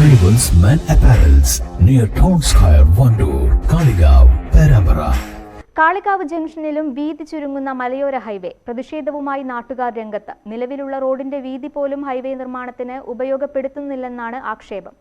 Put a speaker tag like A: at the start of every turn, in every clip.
A: Arrivals men apparels near town square Wandoor Kalikavu Perambara.
B: Kalikavu ജംഗ്ഷനിലും വീതി ചുരുങ്ങുന്ന മലയോര highway പ്രതിഷേധവുമായി നാട്ടുകാർ രംഗത്ത്. നിലവിലുള്ള റോഡിന്റെ വീതി പോലും ഹൈവേ നിർമ്മാണത്തിന് ഉപയോഗപ്പെടുത്തുന്നില്ലെന്നാണ് ആക്ഷേപം.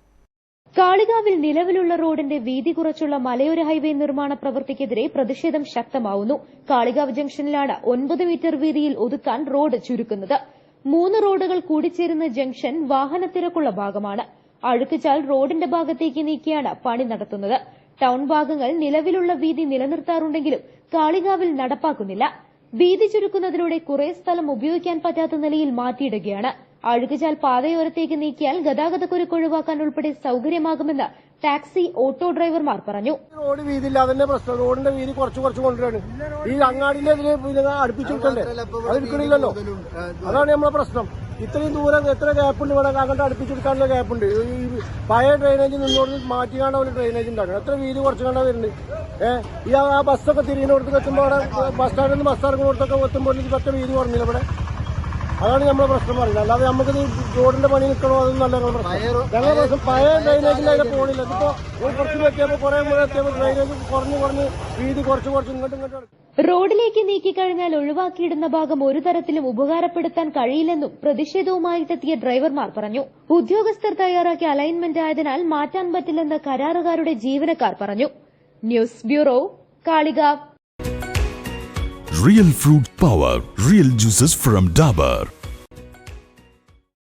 C: കാളികാവിൽ നിലവിലുള്ള റോഡിന്റെ വീതി കുറച്ചുള്ള മലയോര ഹൈവേ നിർമ്മാണ പ്രവൃത്തിക്കെതിരെ പ്രതിഷേധം ശക്തമാവുന്നു. കാളികാവ് ജംഗ്ഷനിലാണ് ഒൻപത് മീറ്റർ വീതിയിൽ ഒതുക്കാൻ റോഡ് ചുരുക്കുന്നത്. മൂന്ന് റോഡുകൾ കൂടിച്ചേരുന്ന ജംഗ്ഷൻ വാഹനത്തിരക്കുള്ള ഭാഗമാണ്. അഴുക്കുചാൽ റോഡിന്റെ ഭാഗത്തേക്ക് നീക്കിയാണ് പണി നടത്തുന്നത്. ടൌൺ ഭാഗങ്ങൾ നിലവിലുള്ള വീതി നിലനിർത്താറുണ്ടെങ്കിലും കാളികാവിൽ നടപ്പാക്കുന്നില്ല. വീതി ചുരുക്കുന്നതിലൂടെ കുറെ സ്ഥലം ഉപയോഗിക്കാൻ പറ്റാത്ത നിലയിൽ മാറ്റിയിടുകയാണ്. അഴുകുചാൽ പാതയോരത്തേക്ക് നീക്കിയാൽ ഗതാഗതക്കുരുക്ക് ഒഴിവാക്കാൻ ഉൾപ്പെടെ സൌകര്യമാകുമെന്ന് ടാക്സി ഓട്ടോ ഡ്രൈവർമാർ പറഞ്ഞു.
D: റോഡ് വീതിയില്ല. അതന്നെ പ്രശ്നം. റോഡിന്റെ വീതി കുറച്ച് കുറച്ച് കൊണ്ടുവരാണ്. ഈ അങ്ങാടിന്റെ പിന്നെ അടുപ്പിച്ച് വിട്ടണ്ടേ അത് അതാണ് നമ്മളെ പ്രശ്നം. ഇത്രയും ദൂരം എത്ര ഗ്യാപ്പ് ഉണ്ട് ഇവിടെ? അങ്ങോട്ട് അടുപ്പിച്ചെടുക്കാനുള്ള ഗ്യാപ്പ് ഉണ്ട്. ഈ പഴയ ഡ്രെയിനേജ് നിന്നോട് മാറ്റിക്കാണ്ട് ഒരു ഡ്രെയിനേജ് ഉണ്ടാക്കണം. എത്ര വീതി കുറച്ച് കണ്ടാൽ വരുന്നുണ്ട് ഏഹ് ഈ ആ ബസ്സൊക്കെ തിരിയുന്നിടത്ത് എത്തുമ്പോൾ അവിടെ ബസ് സ്റ്റാൻഡിൽ നിന്ന് ബസ് ഇറങ്ങുന്നിടത്തൊക്കെ എത്തുമ്പോൾ പറ്റ വീതി കുറഞ്ഞില്ല ഇവിടെ? അതാണ് നമ്മളെ പ്രശ്നം പറയുന്നത്. അല്ലാതെ നമുക്ക് റോഡിന്റെ പണി നിൽക്കണോ അതൊന്നും നല്ല പ്രശ്നം. ഞങ്ങളെ പ്രശ്നം പഴയ ഡ്രെയിനേജിന്റെ അതിന്റെ പോണില്ല. ഇതിപ്പോ ഒരു കുറച്ച് എത്തിയപ്പോൾ കുറെ മുഴുവൻ എത്തിയപ്പോൾ ഡ്രെയിനേജ് കുറഞ്ഞ് കുറഞ്ഞ് വീതി കുറച്ച് കുറച്ച് ഇങ്ങോട്ടും ഇങ്ങോട്ടും
C: റോഡിലേക്ക് നീക്കിക്കഴിഞ്ഞാൽ ഒഴിവാക്കിയിടുന്ന ഭാഗം ഒരു തരത്തിലും ഉപകാരപ്പെടുത്താൻ കഴിയില്ലെന്നും പ്രതിഷേധവുമായിട്ടെത്തിയ ഡ്രൈവർമാർ പറഞ്ഞു. ഉദ്യോഗസ്ഥർ തയ്യാറാക്കിയ അലൈൻമെന്റ് ആയതിനാൽ മാറ്റാൻ പറ്റില്ലെന്ന് കരാറുകാരുടെ ജീവനക്കാർ പറഞ്ഞു. News bureau Kalikavu.
E: Real fruit power real juices from Dabur.